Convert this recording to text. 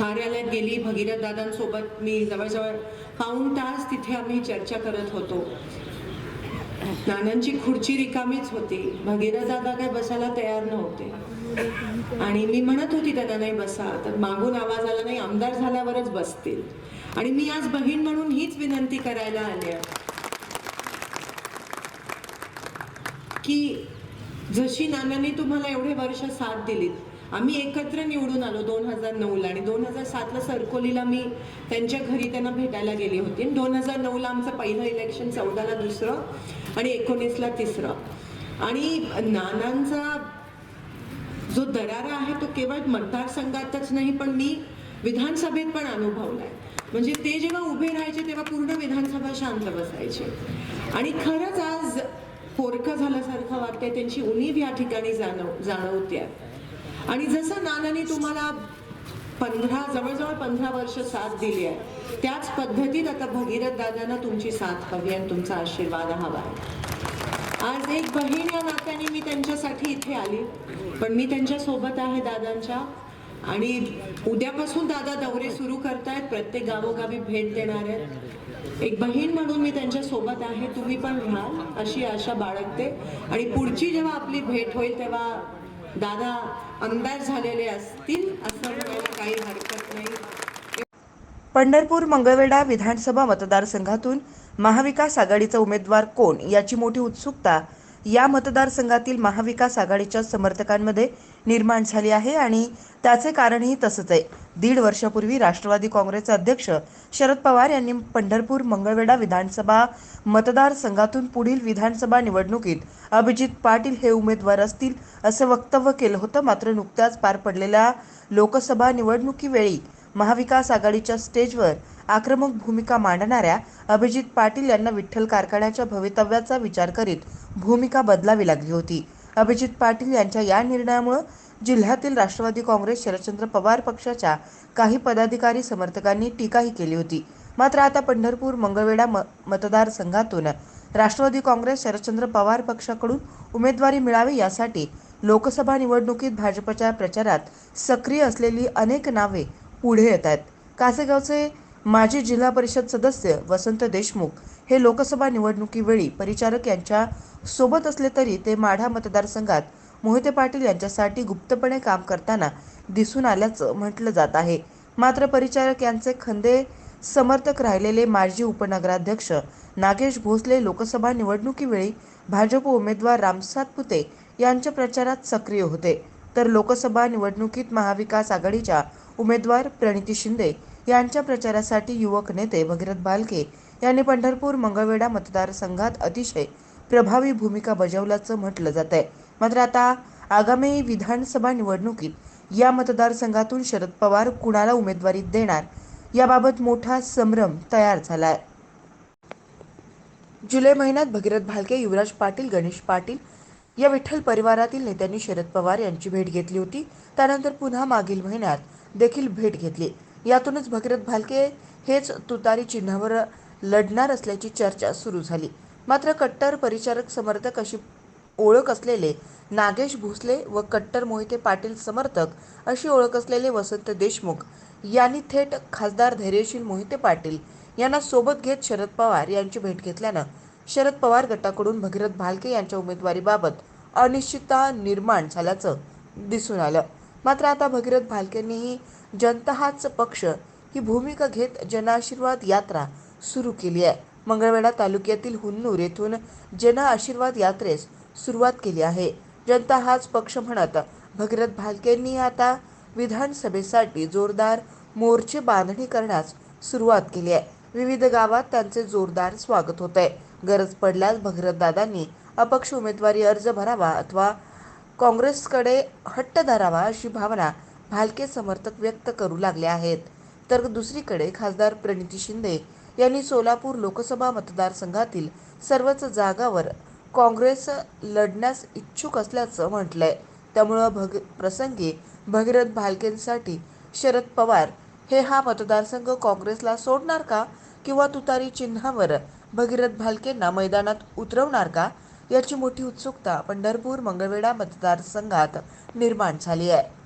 कार्यालयात गेली भगीरथ दादांसोबत मी जवळजवळ पाऊन तास तिथे आम्ही चर्चा करत होतो. नानांची खुर्ची रिकामीच होती. भगीरथ दादा काय बसायला तयार नव्हते. आणि मी म्हणत होती त्यांना नाही बसा. तर मागून आवाज आला नाही आमदार झाल्यावरच बसतील. आणि मी आज बहीण म्हणून हीच विनंती करायला आली आहे. की जशी नानांनी तुम्हाला एवढे वर्ष साथ दिलीत आम्ही एकत्र निवडून आलो दोन हजार नऊला आणि दोन हजार सातला सरकोलीला मी त्यांच्या घरी त्यांना भेटायला गेली होती. आणि दोन हजार नऊला आमचं पहिलं इलेक्शन चौदाला दुसरं आणि एकोणीसला तिसरं. आणि नानांचा जो दरारा आहे तो केवळ मतदारसंघातच नाही पण मी विधानसभेत पण अनुभवलाय. म्हणजे ते जेव्हा उभे राहायचे तेव्हा पूर्ण विधानसभा शांत बसायचे. आणि खरंच आज पोरकं झाल्यासारखं वाटतंय त्यांची उणीव या ठिकाणी जाणव जाणवते आणि जसं नानाने तुम्हाला पंधरा जवळजवळ पंधरा वर्ष साथ दिली आहे त्याच पद्धतीत आता भगीरथ दादांना तुमची साथ हवी आणि तुमचा आशीर्वाद हवा आहे. आज एक बहीण या नात्याने मी त्यांच्यासाठी इथे आली पण मी त्यांच्यासोबत आहे दादांच्या. आणि उद्यापासून दादा दौरे सुरू करतायत प्रत्येक गावोगावी भेट देणार आहेत. एक बहीण म्हणून मी त्यांच्यासोबत आहे तुम्ही पण राहाल अशी आशा बाळगते. आणि पुढची जेव्हा आपली भेट होईल तेव्हा दादा आमदार झालेले असतील असं म्हणायला काही हरकत नाही. पंढरपूर मंगळवेढा विधानसभा मतदारसंघातून महाविकास आघाडीचा उमेदवार कोण याची मोठी उत्सुकता या मतदारसंघातील महाविकास आघाडीच्या समर्थकांमध्ये निर्माण झाली आहे आणि त्याचे कारणही तसंच आहे. दीड वर्षापूर्वी राष्ट्रवादी काँग्रेसचे अध्यक्ष शरद पवार यांनी पंढरपूर मंगळवेढा विधानसभा मतदारसंघातून पुढील विधानसभा निवडणुकीत अभिजित पाटील हे उमेदवार असतील असं वक्तव्य केलं होतं. मात्र नुकत्याच पार पडलेल्या लोकसभा निवडणुकीवेळी महाविकास आघाडीच्या स्टेजवर आक्रमक भूमिका मांडणाऱ्या अभिजित पाटील यांना विठ्ठल कारखान्याच्या भवितव्याचा विचार करीत भूमिका बदलावी लागली होती. अभिजित पाटील यांच्या या निर्णयामुळं जिल्ह्यातील राष्ट्रवादी काँग्रेस शरदचंद्र पवार पक्षाच्या काही पदाधिकारी समर्थकांनी टीकाही केली होती. मात्र आता पंढरपूर मंगळवेढा म मतदारसंघातून राष्ट्रवादी काँग्रेस शरदचंद्र पवार पक्षाकडून उमेदवारी मिळावी यासाठी लोकसभा निवडणुकीत भाजपच्या प्रचारात सक्रिय असलेली अनेक नावे पुढे येत आहेत. कासेगावचे माजी जिल्हा परिषद सदस्य वसंत देशमुख हे लोकसभा निवडणुकीवेळी परिचारक यांच्या सोबत असले तरी ते माढा मतदारसंघात मोहिते पाटील यांच्यासाठी गुप्तपणे काम करताना दिसून आल्याचं म्हटलं जात आहे. मात्र परिचारक यांचे खंदे समर्थक राहिलेले माजी उपनगराध्यक्ष नागेश भोसले लोकसभा निवडणुकीवेळी भाजप उमेदवार रामसातपुते यांच्या प्रचारात सक्रिय होते. तर लोकसभा निवडणुकीत महाविकास आघाडीच्या उमेदवार प्रणिती शिंदे यांच्या प्रचारासाठी युवक नेते भगीरथ बालके यांनी पंढरपूर मंगळवेढा मतदारसंघात अतिशय प्रभावी भूमिका बजावल्याचं म्हटलं जात आहे मात्र आता आगामी विधानसभा निवडणुकीत या मतदारसंघातून शरद पवार कुणाला उमेदवारी देणार? याबाबत मोठा संभ्रम तयार झाला आहे जुलै महिन्यात भगीरथ भालके युवराज पाटील गणेश पाटील या विठ्ठल परिवारातील नेत्यांनी शरद पवार यांची भेट घेतली होती. त्यानंतर पुन्हा मागील महिन्यात देखील भेट घेतली. यातूनच भगीरथ भालके हेच तुतारी चिन्हावर लढणार असल्याची चर्चा सुरू झाली. मात्र कट्टर परिचारक समर्थक अशी ओळख असलेले नागेश भोसले व कट्टर मोहिते पाटील समर्थक अशी ओळख असलेले वसंत देशमुख यांनी थेट खासदार धैर्यशील मोहिते पाटील यांना सोबत घेत शरद पवार यांची भेट घेतल्यानं शरद पवार गटाकडून भगीरथ भालके यांच्या उमेदवारीबाबत अनिश्चितता निर्माण झाल्याचं दिसून आलं. मात्र आता भगीरथ भालकेंनीही जनता हाच पक्ष ही भूमिका घेत जनआशीर्वाद यात्रा सुरू केली आहे. मंगळवेढा तालुक्यातील हुन्नूर येथून जन आशीर्वाद यात्रेस सुरुवात केली आहे. जनता हाच पक्ष म्हणत भगीरथ भालकेंनी आता विधानसभेसाठी जोरदार मोर्चे बांधणी करण्यास सुरुवात केली आहे. विविध गावात त्यांचे जोरदार स्वागत होत आहे गरज पडल्यास भगीरथदादांनी अपक्ष उमेदवारी अर्ज भरावा अथवा काँग्रेसकडे हट्ट धरावा अशी भावना भालके समर्थक व्यक्त करू लागले आहेत. तर दुसरीकडे खासदार प्रणिती शिंदे यांनी सोलापूर लोकसभा मतदारसंघातील सर्वच जागावर काँग्रेस लढण्यास इच्छुक असल्याचं म्हटलंय. त्यामुळं भग प्रसंगी भगीरथ भालकेंसाठी शरद पवार हे हा मतदारसंघ काँग्रेसला सोडणार का? किंवा तुतारी चिन्हावर भगीरथ भालकेंना मैदानात उतरवणार का? याची मोठी उत्सुकता पंढरपूर मंगळवेढा मतदारसंघात निर्माण झाली आहे.